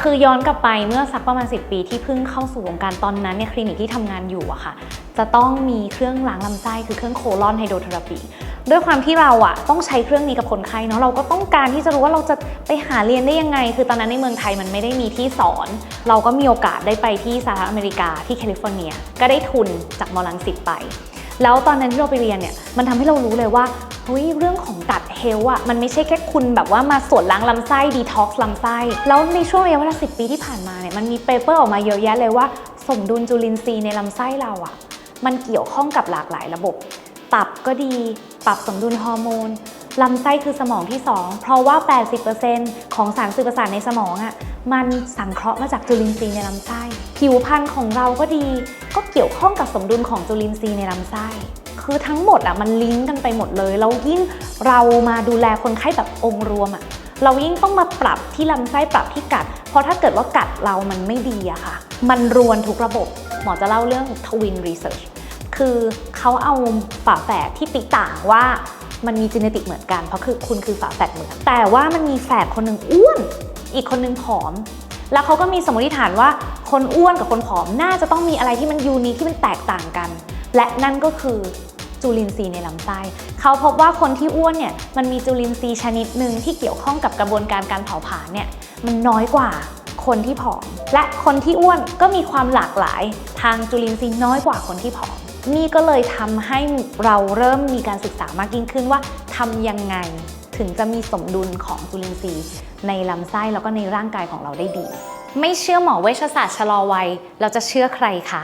คือย้อนกลับไปเมื่อสักประมาณ 10 ปีที่เพิ่งเข้าสู่วงการตอนนั้นเนี่ยคลินิกที่ทำงานอยู่อะค่ะ จะต้องมีเครื่องล้างลำไส้คือเครื่องโคลอนไฮโดรเทอราปีด้วยความที่เราอะต้องใช้เครื่องนี้กับคนไข้เนาะเราก็ต้องการที่จะรู้ว่าเราจะไปหาเรียนได้ยังไง คือตอนนั้นในเมืองไทยมันไม่ได้มีที่สอน เราก็มีโอกาสได้ไปที่สหรัฐอเมริกาที่แคลิฟอร์เนีย ก็ได้ทุนจากมอลังสิตไป แล้วตอนนั้นที่เราไปเรียนเนี่ยมันทำให้เรารู้เลยว่า เฮ้ยเรื่องของกัดเฮลอะมันไม่ใช่แค่คุณแบบว่ามาสวนล้างลำไส้ดีท็อกซ์ลำไส้ แล้วในช่วงระยะเวลา10ปีที่ผ่านมาเนี่ยมันมีเปเปอร์ออกมาเยอะแยะเลยว่า สมดุลจุลินทรีย์ในลำไส้เราอะมันเกี่ยวข้องกับหลากหลายระบบ ตับก็ดี ปรับสมดุลฮอร์โมนลำไส้คือสมองที่ 2 เพราะว่า 80%ของสารสื่อประสาทในสมองอะ่ะมันสังเคราะห์มาจากจุลินทรีย์ในลำไส้ ผิวพรรณของเราก็ดี ก็เกี่ยวข้องกับสมดุลของจุลินทรีย์ในลำไส้ คือทั้งหมดอะมันลิงก์กันไปหมดเลย แล้วยิ่งเรามาดูแลคนไข้แบบองค์รวมอะเรายิ่งต้องมาปรับที่ลำไส้ปรับที่กัด เพราะถ้าเกิดว่ากัดเรามันไม่ดีอะค่ะ มันรวนทุกระบบ หมอจะเล่าเรื่องทวินรีเสิร์ชคือเขาเอาฝาแฝดที่ติต่างว่ามันมีจีเนติกเหมือนกัน เพราะคือคุณคือฝาแฝดเหมือน แต่ว่ามันมีแฝดคนหนึ่งอ้วน อีกคนหนึ่งผอม แล้วเขาก็มีสมมติฐานว่าคนอ้วนกับคนผอมน่าจะต้องมีอะไรที่มันยูนิคที่มันแตกต่างกัน และนั่นก็คือ จุลินทรีย์ในลำไส้เขาพบว่าคนที่อ้วนเนี่ยมันมีจุลินทรีย์ชนิดหนึ่งที่เกี่ยวข้องกับกระบวนการการเผาผลาญเนี่ยมันน้อยกว่าคนที่ผอม และคนที่อ้วนก็มีความหลากหลาย ทางจุลินทรีย์น้อยกว่าคนที่ผอม นี่ก็เลยทำให้เราเริ่มมีการศึกษามากยิ่งขึ้นว่าทำยังไงถึงจะมีสมดุลของจุลินทรีย์ ในลำไส้แล้วก็ในร่างกายของเราได้ดี ไม่เชื่อหมอเวชศาสตร์ชะลอวัยเราจะเชื่อใครคะ